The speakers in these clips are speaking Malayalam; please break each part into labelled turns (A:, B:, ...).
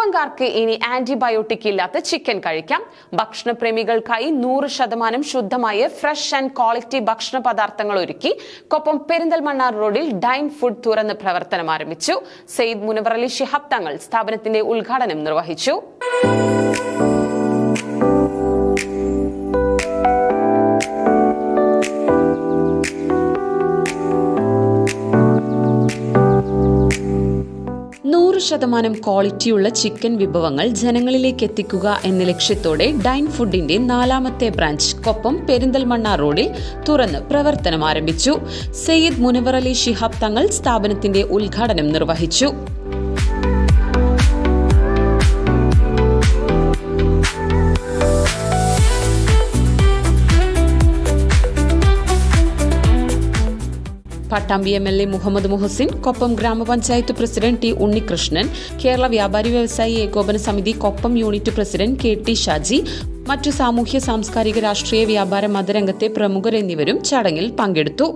A: കൊപ്പംകാർക്ക് ഇനി ആന്റിബയോട്ടിക് ഇല്ലാത്ത ചിക്കൻ കഴിക്കാം. ഭക്ഷണപ്രേമികൾക്കായി നൂറ് ശതമാനം ശുദ്ധമായ ഫ്രഷ് ആൻഡ് ക്വാളിറ്റി ഭക്ഷണ പദാർത്ഥങ്ങൾ ഒരുക്കി. കൊപ്പം പെരിന്തൽമണ്ണ റോഡിൽ ഡൈൻ ഫുഡ് തുറന്ന് പ്രവർത്തനം ആരംഭിച്ചു. സെയ്ദ് മുനവർ അലി തങ്ങൾ സ്ഥാപനത്തിന്റെ ഉദ്ഘാടനം നിർവഹിച്ചു. നൂറ് ശതമാനം ക്വാളിറ്റിയുള്ള ചിക്കൻ വിഭവങ്ങൾ ജനങ്ങളിലേക്ക് എത്തിക്കുക എന്ന ലക്ഷ്യത്തോടെ ഡൈൻ ഫുഡിന്റെ നാലാമത്തെ ബ്രാഞ്ച് കൊപ്പം പെരിന്തൽമണ്ണ റോഡിൽ തുറന്ന് പ്രവർത്തനം ആരംഭിച്ചു സയ്യിദ് മുനവർ അലി ശിഹാബ് തങ്ങൾ സ്ഥാപനത്തിന്റെ ഉദ്ഘാടനം നിർവഹിച്ചു. Pattambi M L A Muhammad Muhsin Koppam ഗ്രാമപഞ്ചായത്ത് പ്രസിഡന്റ് ടി ഉണ്ണികൃഷ്ണൻ കേരള വ്യാപാരി വ്യവസായി ഏകോപന സമിതി Koppam unit president K T Shaji മറ്റു സാമൂഹ്യ സാംസ്കാരിക രാഷ്ട്രീയ വ്യാപാര മതരംഗത്തെ പ്രമുഖർ എന്നിവരും ചടങ്ങിൽ പങ്കെടുത്തു.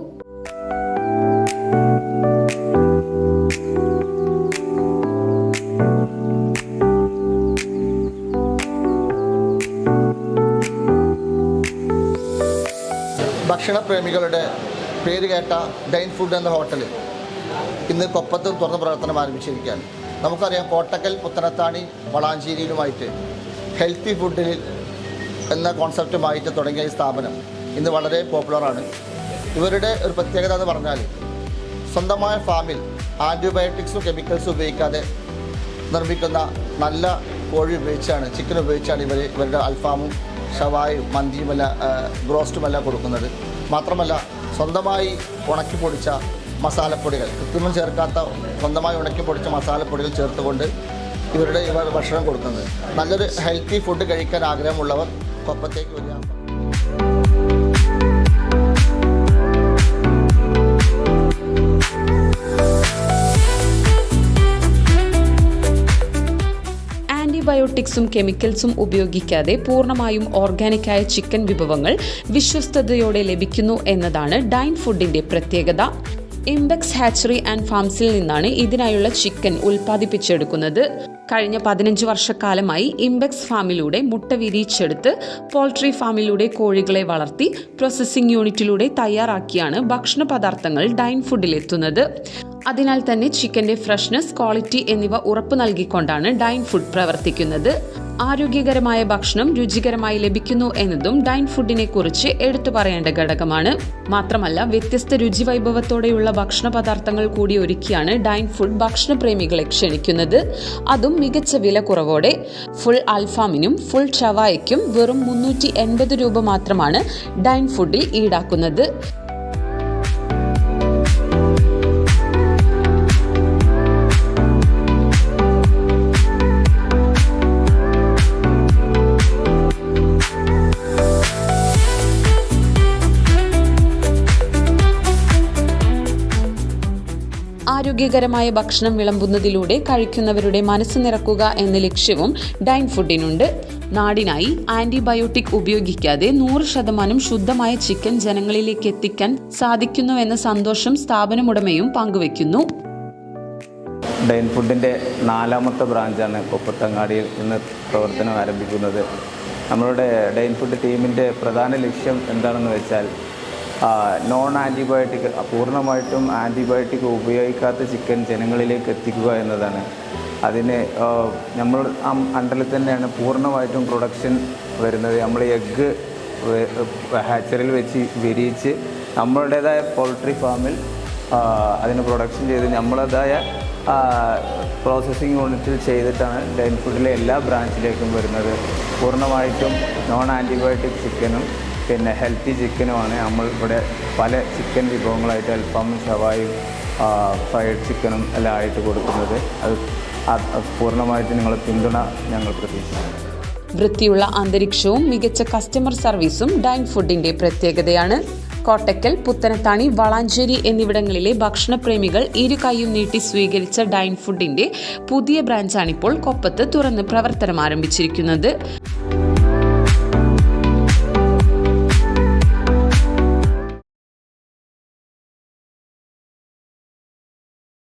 B: ഭക്ഷണപ്രേമികളുടെ പേര് കേട്ട ഡൈൻ ഫുഡ് എന്ന ഹോട്ടൽ ഇന്ന് കൊപ്പത്ത് തുറന്ന് പ്രവർത്തനം ആരംഭിച്ചിരിക്കുകയാണ്. നമുക്കറിയാം കോട്ടക്കൽ പുത്തനത്താണി വളാഞ്ചേരിയിലുമായിട്ട് ഹെൽത്തി ഫുഡിൽ എന്ന കോൺസെപ്റ്റുമായിട്ട് തുടങ്ങിയ ഈ സ്ഥാപനം ഇന്ന് വളരെ പോപ്പുലറാണ് ഇവരുടെ ഒരു പ്രത്യേകത എന്ന് പറഞ്ഞാൽ സ്വന്തമായ ഫാമിൽ ആന്റിബയോട്ടിക്സും കെമിക്കൽസും ഉപയോഗിക്കാതെ നിർമ്മിക്കുന്ന നല്ല കോഴി ഉപയോഗിച്ചാണ് ചിക്കൻ ഉപയോഗിച്ചാണ് ഇവർ ഇവരുടെ അൽഫാമും ഷവായും മന്തിയുമല്ല ബ്രോസ്റ്റുമല്ല കൊടുക്കുന്നത്. മാത്രമല്ല സ്വന്തമായി ഉണക്കി പൊടിച്ച മസാലപ്പൊടികൾ. കൃത്രിമം ചേർക്കാത്ത സ്വന്തമായി ഉണക്കി പൊടിച്ച മസാലപ്പൊടികൾ ചേർത്തുകൊണ്ട് ഇവരുടെ ഇവർ ഭക്ഷണം കൊടുക്കുന്നത്. നല്ലൊരു ഹെൽത്തി ഫുഡ് കഴിക്കാൻ ആഗ്രഹമുള്ളവർ കൊപ്പത്തേക്ക് വരിക.
A: ആന്റിബയോട്ടിക്സും കെമിക്കൽസും ഉപയോഗിക്കാതെ പൂർണമായും ഓർഗാനിക്കായ ചിക്കൻ വിഭവങ്ങൾ വിശ്വസ്തയോടെ ലഭിക്കുന്നു എന്നതാണ് ഡൈൻ ഫുഡിന്റെ പ്രത്യേകത. ഇംബെക്സ് ഹാച്ചറി ആൻഡ് ഫാംസിൽ നിന്നാണ് ഇതിനായുള്ള ചിക്കൻ ഉൽപ്പാദിപ്പിച്ചെടുക്കുന്നത്. കഴിഞ്ഞ പതിനഞ്ച് വർഷക്കാലമായി ഇംബെക്സ് ഫാമിലൂടെ മുട്ട വിരിയിച്ചെടുത്ത് പോൾട്രി ഫാമിലൂടെ കോഴികളെ വളർത്തി പ്രോസസ്സിംഗ് യൂണിറ്റിലൂടെ തയ്യാറാക്കിയാണ് ഭക്ഷണ പദാർത്ഥങ്ങൾ ഡൈൻ ഫുഡിലെത്തുന്നത്. അതിനാൽ തന്നെ ചിക്കന്റെ ഫ്രഷ്നെസ് ക്വാളിറ്റി എന്നിവ ഉറപ്പു നൽകിക്കൊണ്ടാണ് ഡൈൻ ഫുഡ് പ്രവർത്തിക്കുന്നത്. ആരോഗ്യകരമായ ഭക്ഷണം രുചികരമായി ലഭിക്കുന്നു എന്നതും ഡൈൻ ഫുഡിനെ കുറിച്ച് എടുത്തു പറയേണ്ട ഘടകമാണ്. മാത്രമല്ല വ്യത്യസ്ത രുചി വൈഭവത്തോടെയുള്ള ഭക്ഷണ പദാർത്ഥങ്ങൾ കൂടി ഒരുക്കിയാണ് ഡൈൻ ഫുഡ് ഭക്ഷണപ്രേമികളെ ക്ഷണിക്കുന്നത്. അതും മികച്ച വില കുറവോടെ. ഫുൾ അൽഫാമിനും ഫുൾ ഷവായയ്ക്കും വെറും മുന്നൂറ്റി രൂപ മാത്രമാണ് ഡൈൻ ഫുഡിൽ ഈടാക്കുന്നത്. ആരോഗ്യകരമായ ഭക്ഷണം വിളമ്പുന്നതിലൂടെ കഴിക്കുന്നവരുടെ മനസ്സ് നിറക്കുക എന്ന ലക്ഷ്യവും ഡൈൻ ഫുഡിനുണ്ട്. നാടിനായി ആന്റിബയോട്ടിക് ഉപയോഗിക്കാതെ നൂറ് ശതമാനം ശുദ്ധമായ ചിക്കൻ ജനങ്ങളിലേക്ക് എത്തിക്കാൻ സാധിക്കുന്നുവെന്ന സന്തോഷം സ്ഥാപനമുടമയും പങ്കുവയ്ക്കുന്നു.
C: ഡൈൻ ഫുഡിന്റെ നാലാമത്തെ ബ്രാഞ്ചാണ് കൊപ്പത്തങ്ങാടിയിൽ ഇന്ന് പ്രവർത്തനം ആരംഭിക്കുന്നത്. നമ്മളുടെ ഡൈൻ ഫുഡ് ടീമിന്റെ പ്രധാന ലക്ഷ്യം എന്താണെന്ന് വെച്ചാൽ നോൺ ആന്റിബയോട്ടിക് പൂർണമായിട്ടും ആന്റിബയോട്ടിക് ഉപയോഗിക്കാത്ത ചിക്കൻ ജനങ്ങളിലേക്ക് എത്തിക്കുക എന്നതാണ്. അതിന് നമ്മൾ അണ്ടറിൽ തന്നെയാണ് പൂർണമായിട്ടും പ്രൊഡക്ഷൻ വരുന്നത്. നമ്മൾ എഗ്ഗ് ഹാച്ചറിൽ വെച്ച് വിരിയിച്ച് നമ്മളുടേതായ പോൾട്രി ഫാമിൽ അതിന് പ്രൊഡക്ഷൻ ചെയ്ത് നമ്മളതായ പ്രോസസ്സിംഗ് യൂണിറ്റിൽ ചെയ്തിട്ടാണ് ഡൈൻ ഫുഡിലെ എല്ലാ ബ്രാഞ്ചിലേക്കും വരുന്നത്. പൂർണമായിട്ടും നോൺ ആന്റിബയോട്ടിക് ചിക്കനും പിന്നെ ഹെൽത്തി ചിക്കനുമാണ് നമ്മൾ ഇവിടെ പല ചിക്കൻ വിഭവങ്ങളായിട്ട് അൽഫാമും ഷവായും ഫ്രൈഡ് ചിക്കനും എല്ലാം ആയിട്ട് കൊടുക്കുന്നത്. അത് പൂർണമായിട്ട് നിങ്ങളെ പിന്തുണ ഞങ്ങൾ പ്രതീക്ഷിക്കുന്നു.
A: വൃത്തിയുള്ള അന്തരീക്ഷവും മികച്ച കസ്റ്റമർ സർവീസും ഡൈൻ ഫുഡിന്റെ പ്രത്യേകതയാണ്. കോട്ടക്കൽ പുത്തനത്താണി വളാഞ്ചേരി എന്നിവിടങ്ങളിലെ ഭക്ഷണപ്രേമികൾ ഇരു കൈയും നീട്ടി സ്വീകരിച്ച ഡൈൻ ഫുഡിന്റെ പുതിയ ബ്രാഞ്ചാണിപ്പോൾ കൊപ്പത്ത് തുറന്ന് പ്രവർത്തനം ആരംഭിച്ചിരിക്കുന്നത്.